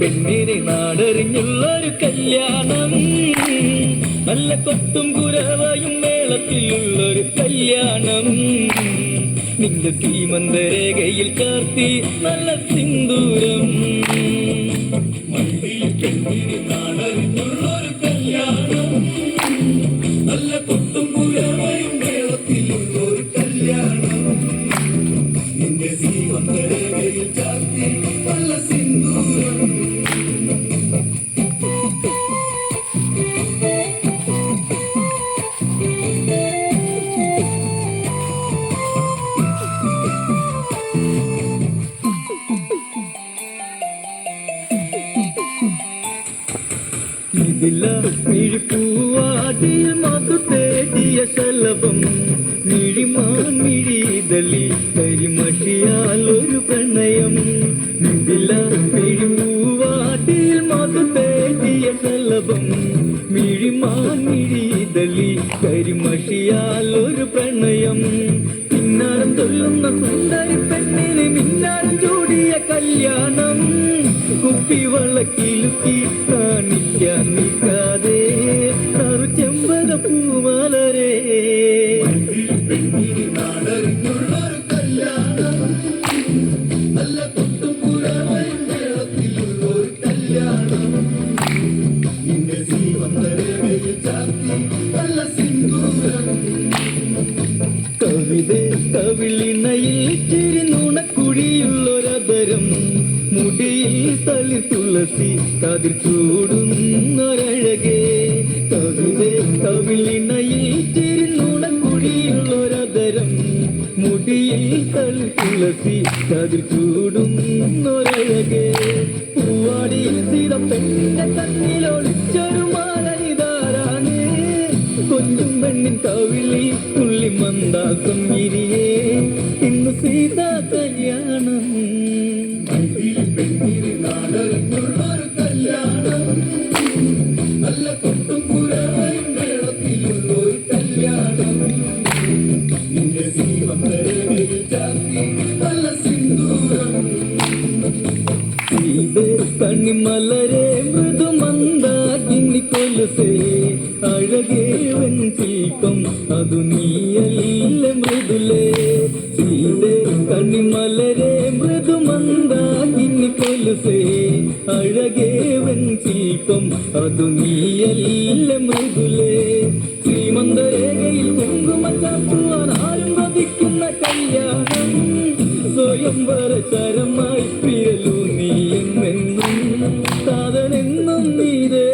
പെണ്ണിനെ നാടറിഞ്ഞുള്ളൊരു കല്യാണം. നല്ല കൊട്ടും കുരവയും മേളത്തിലുള്ളൊരു കല്യാണം. നിന്റെ തീമന്തരേഖയിൽ കാർത്തി നല്ല സിന്ദൂരം. ഇതില മിഴിപ്പൂവാടിയിൽ മധു തേടിയ ശലഭം മിഴിമാൻ മിഴിതളി പ്രണയം. ഇതില മിഴിപ്പൂവാടിയിൽ മധു തേടിയ ശലഭം മിഴിമാൻ മിഴിതളി പ്രണയം. പിന്നാരം തൊല്ലുന്ന സുന്ദരി പെണ്ണിന് മിന്നാരം കല്യാണം കുപ്പിവളക്കിലുക്കി കാണിക്കാൻ നിൽക്കാതെ ചെമ്പക പൂമലരേ കവിത കവിളിണയിൽ ചിരി നുണക്കുഴിയുള്ളൊരതരം മുടിയിൽ തളിർ തുളസി കതിർ ചൂടുന്നൊരഴകേ. കവിത കവിളിണയിൽ ചിരി നുണക്കുഴിയുള്ളൊരതരം മുടിയിൽ തളിർ തുളസി കതിർ ചൂടുന്നൊരഴകേ. പൂവാടിയിൽ സീത പെണ്ണിന്റെ കണ്ണിലൊളിച്ചൊരു കൊഞ്ചും പെണ്ണിൻ കവിളി തുള്ളി മന്ദാസം ഇരിയേ. ഇന്ന് സീതാ കല്യാണം. നല്ല കൊട്ടും കുരവയും മേളത്തിലുള്ളൊരു കല്യാണം. നിന്റെ ജീവൻ ചാർത്തി നല്ല സിന്ദൂരം. കണ്ണിമലരെ മൃദുമന്ദാകിനി കൊലുസേ. അഴകേവൻ ശില്പം അതു നീയല്ല മൃദുലേ. സീതേ കണ്ണിമലരെ മൃദുമന്ദാകിനി കൊലുസേ അഴകേവൻ ശില്പം അതു നീയല്ല മൃദുലേ. ശ്രീമന്തരേഖയിൽ കുങ്കുമച്ചാത്തുവാൻ ആരും വധിക്കുന്ന കല്യാണം. സ്വയംവര ചരമായി പിരലു നീ എന്നെന്നും സാധനെന്നും നീരേ